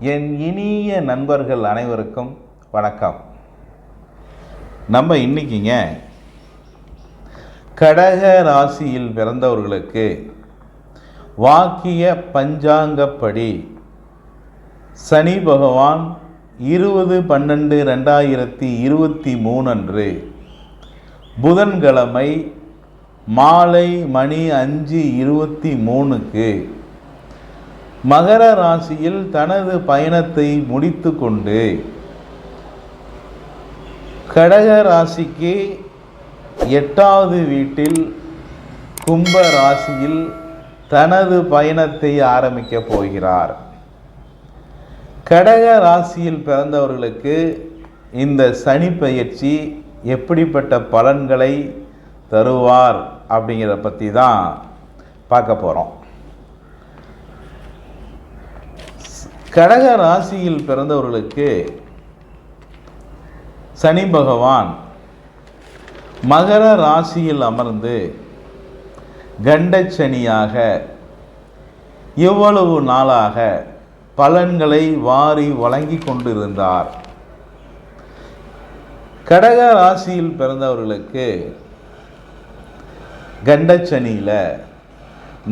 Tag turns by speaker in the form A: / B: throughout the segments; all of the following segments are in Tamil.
A: என் இனிய நண்பர்கள் அனைவருக்கும் வணக்கம். நம்ம இன்னைக்குங்க கடக ராசியில் பிறந்தவர்களுக்கு வாக்கிய பஞ்சாங்கப்படி சனி பகவான் இருபது பன்னெண்டு ரெண்டாயிரத்தி இருபத்தி மூணு அன்று புதன்கிழமை மாலை மணி அஞ்சு இருபத்தி மூணுக்கு மகர ராசியில் தனது பயணத்தை முடித்து கொண்டு கடக ராசிக்கு எட்டாவது வீட்டில் கும்ப ராசியில் தனது பயணத்தை ஆரம்பிக்கப் போகிறார். கடக ராசியில் பிறந்தவர்களுக்கு இந்த சனி பயிற்சி எப்படிப்பட்ட பலன்களை தருவார் அப்படிங்கிறத பற்றி தான் பார்க்க போகிறோம் கடக ராசியில் பிறந்தவர்களுக்கு சனி பகவான் மகர ராசியில் அமர்ந்து கண்டச்சனியாக இவ்வளவு நாளாக பலன்களை வாரி வழங்கி கொண்டிருந்தார். கடக ராசியில் பிறந்தவர்களுக்கு கண்டச்சனியில்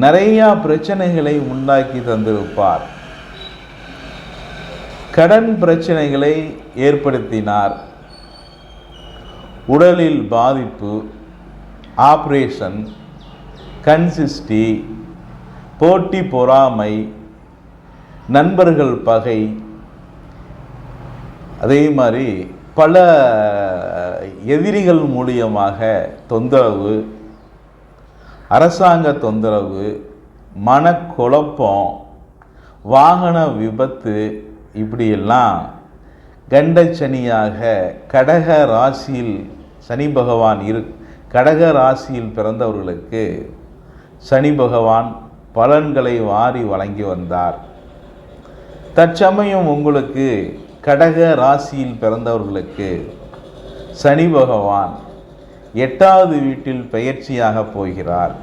A: நிறையா பிரச்சனைகளை உண்டாக்கி தந்திருப்பார். கடன் பிரச்சனைகளை ஏற்படுத்தினார். உடலில் பாதிப்பு ஆப்ரேஷன் கன்சிஸ்டி போட்டி பொறாமை நண்பர்கள் பகை அதே மாதிரி பல எதிரிகள் மூலியமாக தொந்தரவு அரசாங்க தொந்தரவு மனக்குழப்பம் வாகன விபத்து இப்படியெல்லாம் கண்டச்சனியாக கடக ராசியில் சனி பகவான் இரு கடக ராசியில் பிறந்தவர்களுக்கு சனி பகவான் பலன்களை வாரி வழங்கி வந்தார். தற்சமயம் உங்களுக்கு கடக ராசியில் பிறந்தவர்களுக்கு சனி பகவான் எட்டாவது வீட்டில் பயிற்சியாக போகிறார்.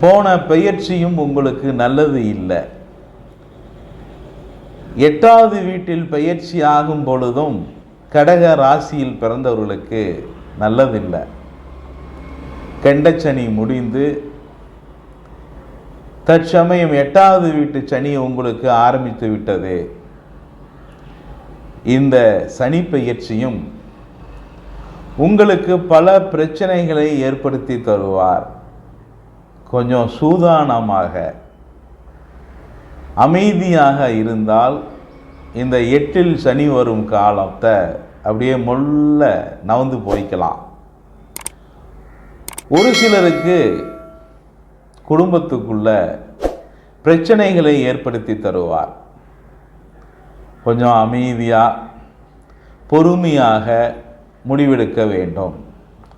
A: போன பெயர்ச்சியும் உங்களுக்கு நல்லது இல்லை. எட்டாவது வீட்டில் பயிற்சி ஆகும் பொழுதும் கடக ராசியில் பிறந்தவர்களுக்கு நல்லதில்லை. கெண்டச்சனி முடிந்து தற்சமயம் எட்டாவது வீட்டு சனி உங்களுக்கு ஆரம்பித்து விட்டது. இந்த சனி பயிற்சியும் உங்களுக்கு பல பிரச்சனைகளை ஏற்படுத்தி தருவார். கொஞ்சம் சூதானமாக அமைதியாக இருந்தால் இந்த எட்டில் சனி வரும் காலத்தை அப்படியே மொல்ல நவந்து போய்க்கலாம் ஒரு சிலருக்கு குடும்பத்துக்குள்ள பிரச்சனைகளை ஏற்படுத்தி தருவார். கொஞ்சம் அமைதியாக பொறுமையாக முடிவெடுக்க வேண்டும்.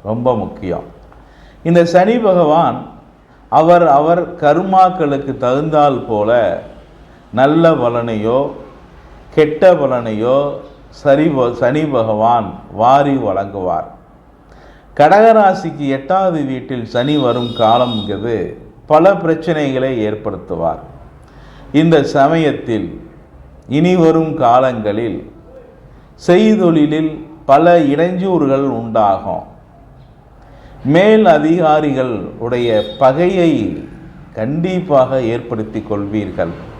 A: ரொம்ப முக்கியம். இந்த சனி பகவான் அவர் அவர் கர்மாக்களுக்கு தகுந்தால் போல நல்ல பலனையோ கெட்ட பலனையோ சரி ப- சனி பகவான் வாரி வழங்குவார். கடகராசிக்கு எட்டாவது வீட்டில் சனி வரும் காலம்ங்கிறது பல பிரச்சனைகளை ஏற்படுத்துவார். இந்த சமயத்தில் இனி வரும் காலங்களில் செய்தொழிலில் பல இடைஞ்சூறுகள் உண்டாகும். மேல் அதிகாரிகள் உடைய பகையை கண்டிப்பாக ஏற்படுத்தி கொள்வீர்கள்.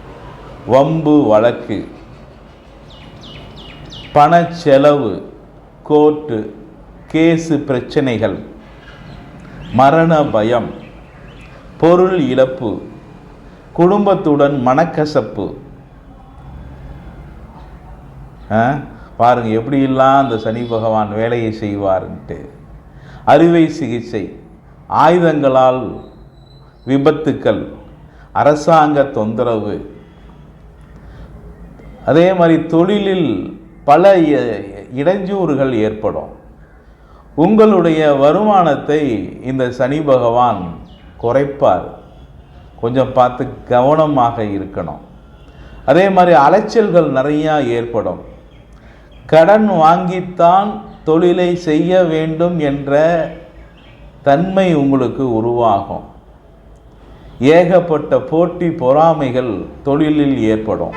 A: வம்பு வழக்கு பணச்செலவு கோர்ட்டு கேஸு பிரச்சனைகள் மரண பயம் பொருள் இழப்பு குடும்பத்துடன் மனக்கசப்பு. பாருங்கள் எப்படியெல்லாம் அந்த சனி பகவான் வேலையை செய்வார்ன்ட்டு. அறுவை சிகிச்சை ஆயுதங்களால் விபத்துக்கள் அரசாங்க தொந்தரவு அதே மாதிரி தொழிலில் பல இ- இடைஞ்சூறுகள் ஏற்படும். உங்களுடைய வருமானத்தை இந்த சனி பகவான் குறைப்பார். கொஞ்சம் பார்த்து கவனமாக இருக்கணும். அதே மாதிரி அலைச்சல்கள் நிறையா ஏற்படும். கடன் வாங்கித்தான் தொழிலை செய்ய வேண்டும் என்ற தன்மை உங்களுக்கு உருவாகும். ஏகப்பட்ட போட்டி பொறாமைகள் தொழிலில் ஏற்படும்.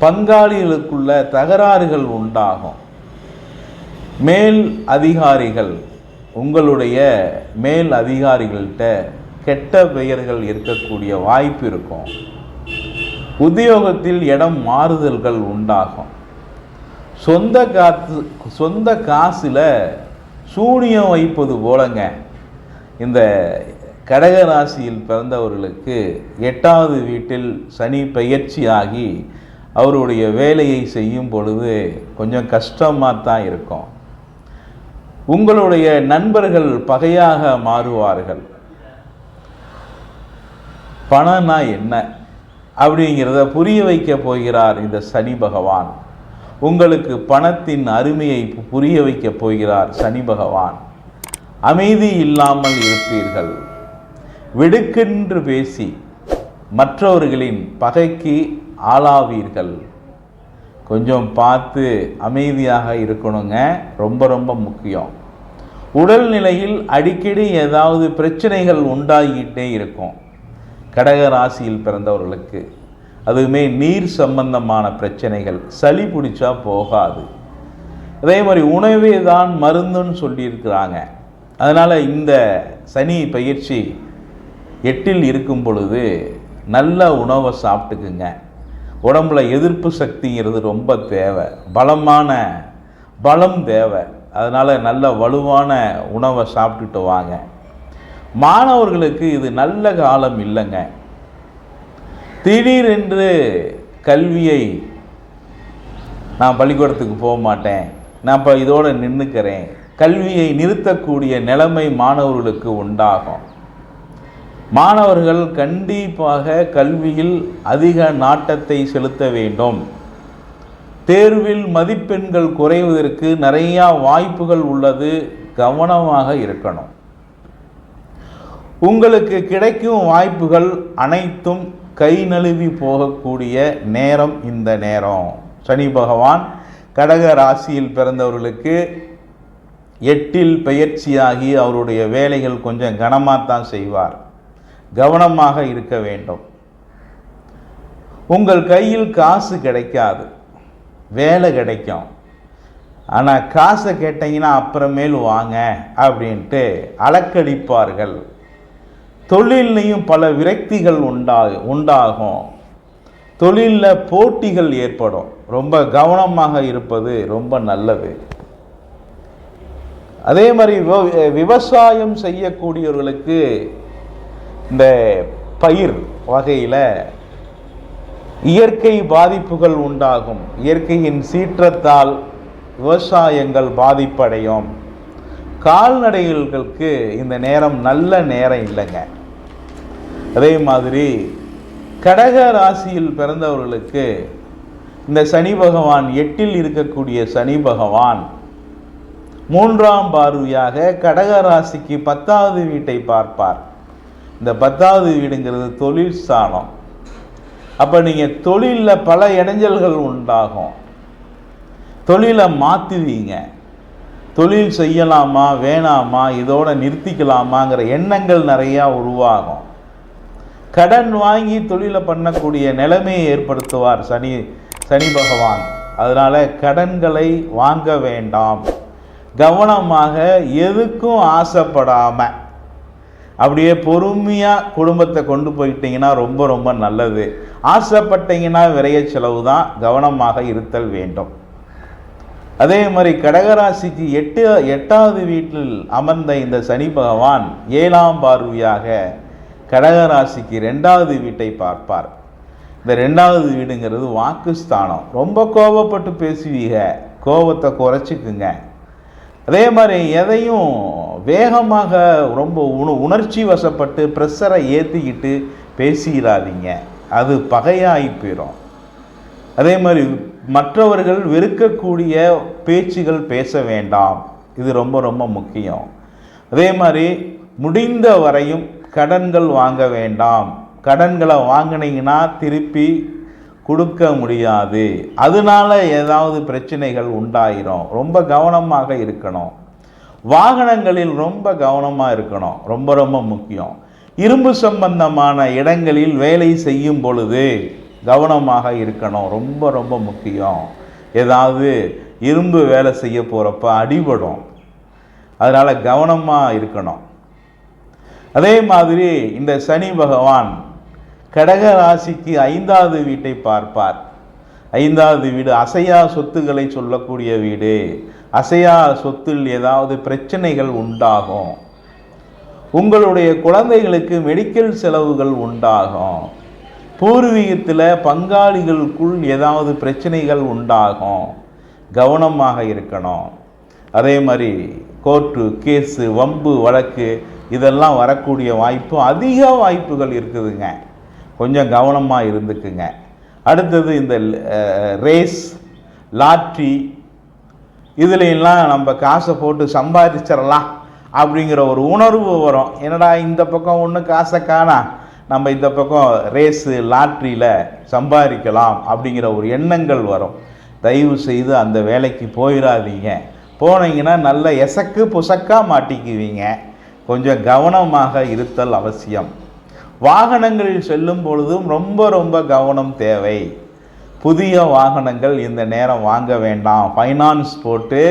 A: பங்காளிகளுக்குள்ள தகராறுகள் உண்டாகும். மேல் அதிகாரிகள் உங்களுடைய மேல் அதிகாரிகள்கிட்ட கெட்ட பெயர்கள் இருக்கக்கூடிய வாய்ப்பு இருக்கும். உத்தியோகத்தில் இடம் மாறுதல்கள் உண்டாகும். சொந்த காத்து சொந்த காசில் சூனியம் வைப்பது போலங்க. இந்த கடக ராசியில் பிறந்தவர்களுக்கு எட்டாவது வீட்டில் சனி பெயர்ச்சியாகி அவருடைய வேலையை செய்யும் பொழுது கொஞ்சம் கஷ்டமாக தான் இருக்கும். உங்களுடைய நண்பர்கள் பகையாக மாறுவார்கள். பணம்னா என்ன? அப்படிங்கிறத புரிய வைக்க போகிறார் இந்த சனி பகவான். உங்களுக்கு பணத்தின் அருமையை புரிய வைக்க போகிறார் சனி பகவான். அமைதி இல்லாமல் இருப்பீர்கள். வெடுக்கென்று பேசி மற்றவர்களின் பகைக்கு ஆளாவீர்கள். கொஞ்சம் பார்த்து அமைதியாக இருக்கணுங்க. ரொம்ப ரொம்ப முக்கியம். உடல்நிலையில் அடிக்கடி ஏதாவது பிரச்சனைகள் உண்டாகிக்கிட்டே இருக்கும். கடக ராசியில் பிறந்தவர்களுக்கு. அதுவுமே நீர் சம்பந்தமான பிரச்சனைகள். சளி பிடிச்சா போகாது. அதே மாதிரி உணவே தான் மருந்துன்னு சொல்லியிருக்கிறாங்க. அதனால் இந்த சனி பயிற்சி எட்டில் இருக்கும் பொழுது நல்ல உணவை சாப்பிட்டுக்குங்க. உடம்புல எதிர்ப்பு சக்திங்கிறது ரொம்ப தேவை. பலமான பலம் தேவை. அதனால் நல்ல வலுவான உணவை சாப்பிட்டுட்டு வாங்க. மாணவர்களுக்கு இது நல்ல காலம் இல்லைங்க. திடீரென்று கல்வியை நான் பள்ளிக்கூடத்துக்கு போக மாட்டேன். நான் இப்போ இதோடு நின்றுக்கிறேன் கல்வியை நிறுத்தக்கூடிய நிலைமை மாணவர்களுக்கு உண்டாகும். மாணவர்கள் கண்டிப்பாக கல்வியில் அதிக நாட்டத்தை செலுத்த வேண்டும். தேர்வில் மதிப்பெண்கள் குறைவதற்கு நிறையா வாய்ப்புகள் உள்ளது கவனமாக இருக்கணும். உங்களுக்கு கிடைக்கும் வாய்ப்புகள் அனைத்தும் கை நழுவி போகக்கூடிய நேரம் இந்த நேரம். சனி பகவான் கடக ராசியில் பிறந்தவர்களுக்கு எட்டில் பெயர்ச்சியாகி அவருடைய வேலைகள் கொஞ்சம் கனமாகத்தான் செய்வார். கவனமாக இருக்க வேண்டும். உங்கள் கையில் காசு கிடைக்காது. வேலை கிடைக்கும். ஆனால் காசை கேட்டீங்கன்னா அப்புறமேல் வாங்க அப்படின்ட்டு அலக்கடிப்பார்கள் தொழில்லையும் பல விரக்திகள் உண்டா உண்டாகும். தொழிலில் போட்டிகள் ஏற்படும். ரொம்ப கவனமாக இருப்பது ரொம்ப நல்லது. அதே மாதிரி விவ- விவசாயம் செய்யக்கூடியவர்களுக்கு இந்த பயிர் வகையில் இயற்கை பாதிப்புகள் உண்டாகும். இயற்கையின் சீற்றத்தால் விவசாயங்கள் பாதிப்படையும். கால்நடைகளுக்கு இந்த நேரம் நல்ல நேரம் இல்லைங்க. அதே மாதிரி கடக ராசியில் பிறந்தவர்களுக்கு இந்த சனி பகவான் எட்டில் இருக்கக்கூடிய சனி பகவான் மூன்றாம் பார்வையாக கடக ராசிக்கு பத்தாவது வீட்டை பார்ப்பார். இந்த பத்தாவது வீடுங்கிறது தொழில் ஸ்தானம் அப்போ நீங்கள் தொழிலில் பல இடைஞ்சல்கள் உண்டாகும். தொழிலை மாற்றுவீங்க தொழில் செய்யலாமா வேணாமா இதோட நிறுத்திக்கலாமாங்கிற எண்ணங்கள் நிறையா உருவாகும். கடன் வாங்கி தொழிலை பண்ணக்கூடிய நிலைமையை ஏற்படுத்துவார் சனி சனி பகவான். அதனால் கடன்களை வாங்க வேண்டாம். கவனமாக எதுக்கும் ஆசைப்படாமல் அப்படியே பொறுமையாக குடும்பத்தை கொண்டு போயிட்டீங்கன்னா ரொம்ப ரொம்ப நல்லது. ஆசைப்பட்டீங்கன்னா விரைய செலவு தான் கவனமாக இருத்தல் வேண்டும். அதே மாதிரி கடகராசிக்கு எட்டு எட்டாவது வீட்டில் அமர்ந்த இந்த சனி பகவான் ஏழாம் பார்வையாக கடகராசிக்கு ரெண்டாவது வீட்டை பார்ப்பார். இந்த ரெண்டாவது வீடுங்கிறது வாக்குஸ்தானம். ரொம்ப கோபப்பட்டு பேசுவீங்க. கோபத்தை குறைச்சிக்குங்க. அதே மாதிரி எதையும் வேகமாக ரொம்ப உண உணர்ச்சி வசப்பட்டு ப்ரெஷரை ஏற்றிக்கிட்டு பேசிடாதீங்க அது பகையாகி போயிடும் அதே மாதிரி மற்றவர்கள் வெறுக்கக்கூடிய பேச்சுகள் பேச வேண்டாம். இது ரொம்ப ரொம்ப முக்கியம். அதே மாதிரி முடிந்த வரையும் கடன்கள் வாங்க வேண்டாம். கடன்களை வாங்கினீங்கன்னா திருப்பி கொடுக்க முடியாது. அதனால ஏதாவது பிரச்சனைகள் உண்டாயிரும். ரொம்ப கவனமாக இருக்கணும். வாகனங்களில் ரொம்ப கவனமாக இருக்கணும். ரொம்ப ரொம்ப முக்கியம். இரும்பு சம்பந்தமான இடங்களில் வேலை செய்யும் பொழுது கவனமாக இருக்கணும். ரொம்ப ரொம்ப முக்கியம். ஏதாவது இரும்பு வேலை செய்ய போகிறப்ப அடிபடும். அதனால் கவனமாக இருக்கணும். அதே மாதிரி இந்த சனி பகவான் கடக ராசிக்கு ஐந்தாவது வீட்டை பார்ப்பார். ஐந்தாவது வீடு அசையா சொத்துக்களை சொல்லக்கூடிய வீடு. அசையா சொத்தில் ஏதாவது பிரச்சனைகள் உண்டாகும். உங்களுடைய குழந்தைகளுக்கு மெடிக்கல் செலவுகள் உண்டாகும். பூர்வீகத்தில் பங்காளிகளுக்குள் ஏதாவது பிரச்சனைகள் உண்டாகும். கவனமாக இருக்கணும். அதே மாதிரி கோர்ட்டு கேஸு வம்பு வழக்கு இதெல்லாம் வரக்கூடிய வாய்ப்பு அதிக வாய்ப்புகள் இருக்குதுங்க. கொஞ்சம் கவனமாக இருந்துக்குங்க. அடுத்தது இந்த ரேஸ் லாட்ரி இதுலையெல்லாம் நம்ம காசை போட்டு சம்பாதிச்சிடலாம் அப்படிங்கிற ஒரு உணர்வு வரும். என்னடா இந்த பக்கம் ஒன்று காசை காணா? நம்ம இந்த பக்கம் ரேஸு லாட்ரியில் சம்பாதிக்கலாம் அப்படிங்கிற ஒரு எண்ணங்கள் வரும். தயவு செய்து அந்த வேலைக்கு போயிடாதீங்க. போனீங்கன்னா நல்ல எசக்கு புசக்காக மாட்டிக்குவீங்க. கொஞ்சம் கவனமாக இருத்தல் அவசியம். வாகனங்களில் செல்லும் பொழுதும் ரொம்ப ரொம்ப கவனம் தேவை. புதிய வாகனங்கள் இந்த நேரம் வாங்க வேண்டாம். ஃபைனான்ஸ் போட்டு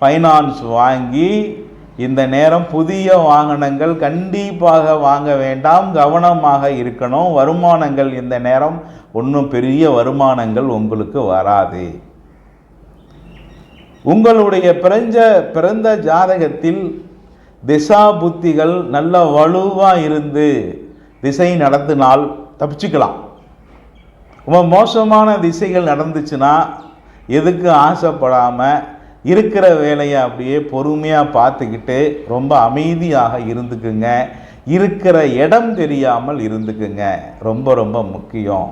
A: ஃபைனான்ஸ் வாங்கி இந்த நேரம் புதிய வாகனங்கள் கண்டிப்பாக வாங்க வேண்டாம். கவனமாக இருக்கணும். வருமானங்கள் இந்த நேரம் ஒன்றும் பெரிய வருமானங்கள் உங்களுக்கு வராது. உங்களுடைய பிறஞ்ச பிறந்த ஜாதகத்தில் திசா புத்திகள் நல்ல வலுவாக இருந்து திசை நடத்தினால் தப்பிச்சுக்கலாம். ரொம்ப மோசமான திசைகள் நடந்துச்சுன்னா எதுக்கு ஆசைப்படாமல் இருக்கிற வேலையை அப்படியே பொறுமையாக பார்த்துக்கிட்டு ரொம்ப அமைதியாக இருந்துக்குங்க. இருக்கிற இடம் தெரியாமல் இருந்துக்குங்க. ரொம்ப ரொம்ப முக்கியம்.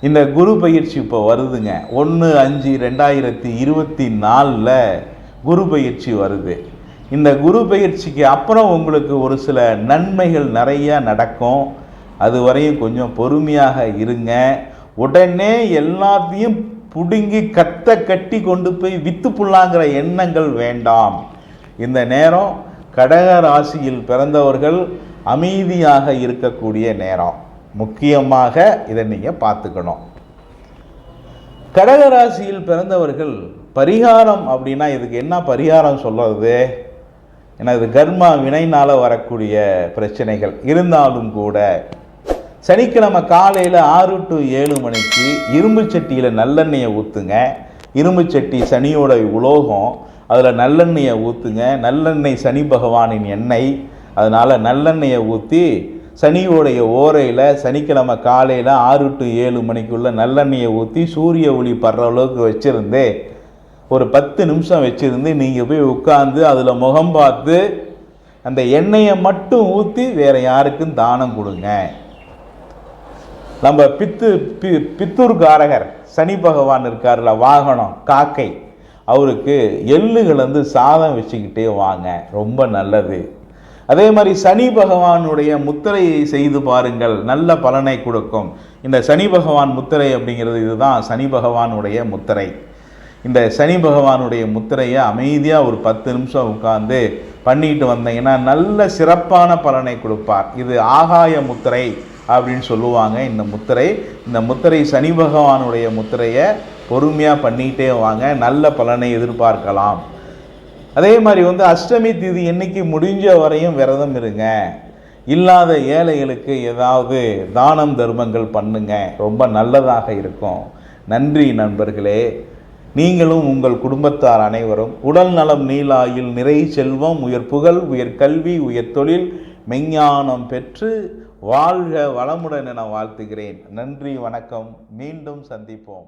A: இந்த குரு பயிற்சி இப்போ வருதுங்க. ஒன்று அஞ்சு ரெண்டாயிரத்தி இருபத்தி நாலில் குரு பயிற்சி வருது. இந்த குரு பயிற்சிக்கு அப்புறம் உங்களுக்கு ஒரு சில நன்மைகள் நிறையா நடக்கும். அது வரையும் கொஞ்சம் பொறுமையாக இருங்க. உடனே எல்லாத்தையும் பிடுங்கி கத்த கட்டி கொண்டு போய் வித்து புல்லாங்கிற எண்ணங்கள் வேண்டாம். இந்த நேரம் கடக ராசியில் பிறந்தவர்கள் அமைதியாக இருக்கக்கூடிய நேரம். முக்கியமாக இதை நீங்கள் பார்த்துக்கணும். கடக ராசியில் பிறந்தவர்கள் பரிகாரம் அப்படின்னா இதுக்கு என்ன பரிகாரம் சொல்கிறது எனது கர்மா வினைனால் வரக்கூடிய பிரச்சனைகள் இருந்தாலும் கூட சனிக்கிழமை காலையில் ஆறு டு ஏழு மணிக்கு இரும்பு சட்டியில் நல்லெண்ணெயை ஊற்றுங்க இரும்பு சட்டி சனியோட உலோகம். அதில் நல்லெண்ணெயை ஊற்றுங்க நல்லெண்ணெய் சனி பகவானின் எண்ணெய். அதனால் நல்லெண்ணெயை ஊற்றி சனியோடைய ஓரையில் சனிக்கிழமை காலையில் ஆறு டு ஏழு மணிக்குள்ளே நல்லெண்ணெயை ஊற்றி சூரிய ஒளி படுற அளவுக்கு வச்சுருந்து ஒரு பத்து நிமிஷம் வச்சுருந்து நீங்கள் போய் உட்காந்து அதில் முகம் பார்த்து அந்த எண்ணெயை மட்டும் ஊற்றி வேறு யாருக்கும் தானம் கொடுங்க. நம்ம பித்து பி பித்தூர்காரகர் சனி பகவான் இருக்கார்ல வாகனம் காக்கை அவருக்கு எள்ளு கலந்து சாதம் வச்சுக்கிட்டே வாங்க ரொம்ப நல்லது. அதே மாதிரி சனி பகவானுடைய முத்திரையை செய்து பாருங்கள் நல்ல பலனை கொடுக்கும். இந்த சனி பகவான் முத்திரை அப்படிங்கிறது இதுதான் சனி பகவானுடைய முத்திரை. இந்த சனி பகவானுடைய முத்திரையை அமைதியாக ஒரு பத்து நிமிஷம் உட்காந்து பண்ணிட்டு வந்தீங்கன்னா நல்ல சிறப்பான பலனை கொடுப்பார். இது ஆகாய முத்திரை அப்படின்னு சொல்லுவாங்க. இந்த முத்திரை இந்த முத்திரை சனி பகவானுடைய முத்திரையை பொறுமையாக பண்ணிகிட்டே வாங்க. நல்ல பலனை எதிர்பார்க்கலாம். அதே மாதிரி வந்து அஷ்டமி திதி என்னைக்கு முடிஞ்ச வரையும் விரதம் இருங்க. இல்லாத ஏழைகளுக்கு ஏதாவது தானம் தர்மங்கள் பண்ணுங்க. ரொம்ப நல்லதாக இருக்கும். நன்றி நண்பர்களே. நீங்களும் உங்கள் குடும்பத்தார் அனைவரும் உடல் நலம் நீலாயில் நிறை செல்வம் உயர் புகழ் உயர் கல்வி உயர் தொழில் மெஞ்ஞானம் பெற்று வாழ்க வளமுடன் என வாழ்த்துகிறேன். நன்றி வணக்கம். மீண்டும் சந்திப்போம்.